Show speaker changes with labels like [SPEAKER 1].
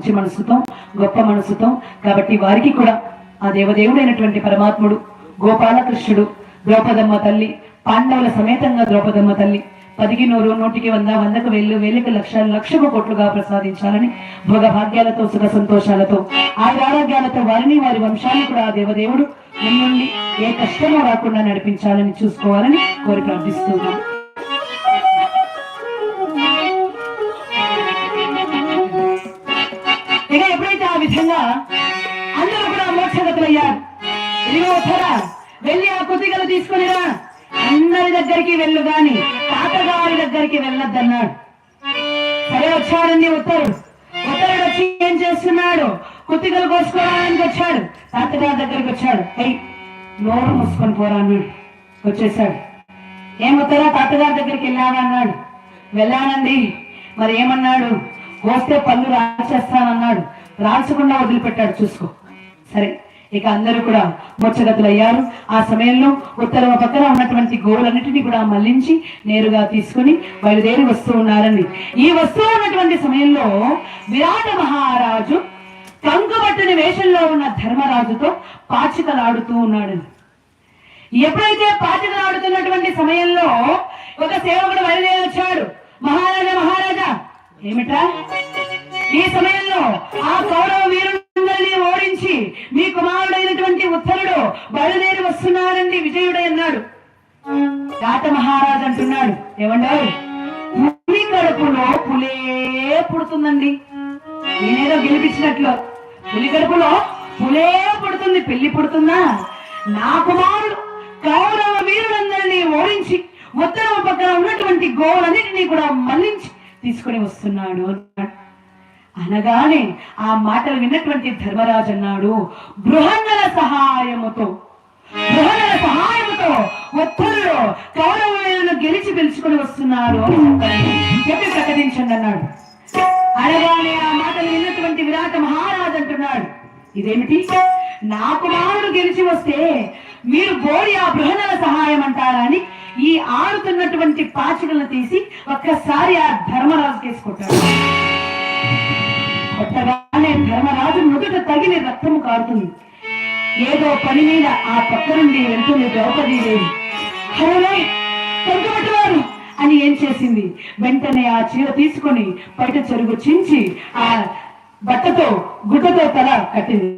[SPEAKER 1] మంచి మనసుతో గొప్ప మనసుతో. కాబట్టి వారికి కూడా ఆ దేవదేవుడైనటువంటి పరమాత్ముడు గోపాలకృష్ణుడు ద్రౌపదమ్మ తల్లి పాండవుల సమేతంగా ద్రౌపదమ్మ తల్లి పదికి నూరు నూటికి వంద వందకు వేలు వేలకు లక్షలు లక్షకు కోట్లుగా ప్రసాదించాలని భోగ భాగ్యాలతో సుఖ సంతోషాలతో ఆయురారోగ్యాలతో వారిని వారి వంశాన్ని కూడా ఆ దేవదేవుడు ముందుండి ఏ కష్టమో రాకుండా నడిపించాలని చూసుకోవాలని కోరి ప్రార్థిస్తున్నాం. విధంగా అందరూ కూడా మోక్షగతులయ్యారు ఇదిగో వెళ్ళి ఆ కుతికలు తీసుకునిరా అందరి దగ్గరికి వెళ్ళు గాని తాతగారి దగ్గరికి వెళ్ళొద్దన్నాడు. సరే వచ్చాడండి ఉత్తరుడు. ఉత్తరుడు వచ్చి ఏం చేస్తున్నాడు? కుతికలు కోసుకోవడానికి వచ్చాడు. తాతగారి దగ్గరికి వచ్చాడు. ఎయ్ నోరు మూసుకొని పోరా అన్నాడు. వచ్చేసాడు. ఏం తాతగారి దగ్గరికి వెళ్ళావా అన్నాడు. వెళ్ళానండి. మరి ఏమన్నాడు? కోస్తే పళ్ళు రాసేస్తానన్నాడు రాసకుండా వదిలిపెట్టాడు చూసుకో. సరే ఇక అందరూ కూడా ముచ్చగతులయ్యారు ఆ సమయంలో ఉత్తరం పక్కన ఉన్నటువంటి గోవులన్నిటినీ కూడా మళ్ళించి నేరుగా తీసుకుని బయలుదేరి వస్తూ ఉన్నారండి. ఈ వస్తూ ఉన్నటువంటి సమయంలో విరాట మహారాజు కంకుబట్టని వేషంలో ఉన్న ధర్మరాజుతో పాచికలాడుతూ ఉన్నాడు. ఎప్పుడైతే పాచికలు ఆడుతున్నటువంటి సమయంలో ఒక సేవకుడు బయలుదేరి వచ్చాడు? మహారాజా మహారాజా ఏమిట్రా? ఈ సమయంలో ఆ కౌరవ వీరులందరినీ ఓడించి మీ కుమారుడైనటువంటి ఉత్తరుడు బయలుదేరి వస్తున్నారండి విజయుడై అన్నాడు. రాత మహారాజు అంటున్నాడు ఏమన్నాడు పులి కడుపులో పులే పుడుతుందండి. నేనేదో గెలిపించినట్లు. పులి కడుపులో పులే పుడుతుంది పెళ్ళి పుడుతుందా? నా కుమారుడు కౌరవ వీరులందరినీ ఓడించి ఉత్తరం పక్కన ఉన్నటువంటి గోవులన్నిటినీ కూడా మళ్ళించి తీసుకుని వస్తున్నాడు అన్నాడు. అనగానే ఆ మాటలు విన్నటువంటి ధర్మరాజు అన్నాడు బృహంగల సహాయముతో బృహంగల సహాయముతో ఉత్తరుడు కౌరవులను గెలిచి పిలుచుకొని వస్తున్నారు అని చెప్పి ప్రకటించండి అన్నాడు. అనగానే ఆ మాటలు విన్నటువంటి విరాట మహారాజు అంటున్నాడు ఇదేమిటి? నా కుమారుడు గెలిచి వస్తే మీరు బోడి ఆ బృహన్నల సహాయం అంటారా అని ఈ ఆడుతున్నటువంటి పాచికలను తీసి ఒక్కసారి ఆ ధర్మరాజు కేసుకుంటాడు కొట్టగానే ధర్మరాజు నుదుట తగిలి రక్తము కారుతుంది. ఏదో పని మీద ఆ పక్క నుండి వెళ్తుంది ద్రౌపది దేవి హరే అని ఏం చేసింది? వెంటనే ఆ చీర తీసుకొని బయట చెరుగు చించి ఆ బట్టతో గుడ్డతో తల కట్టింది.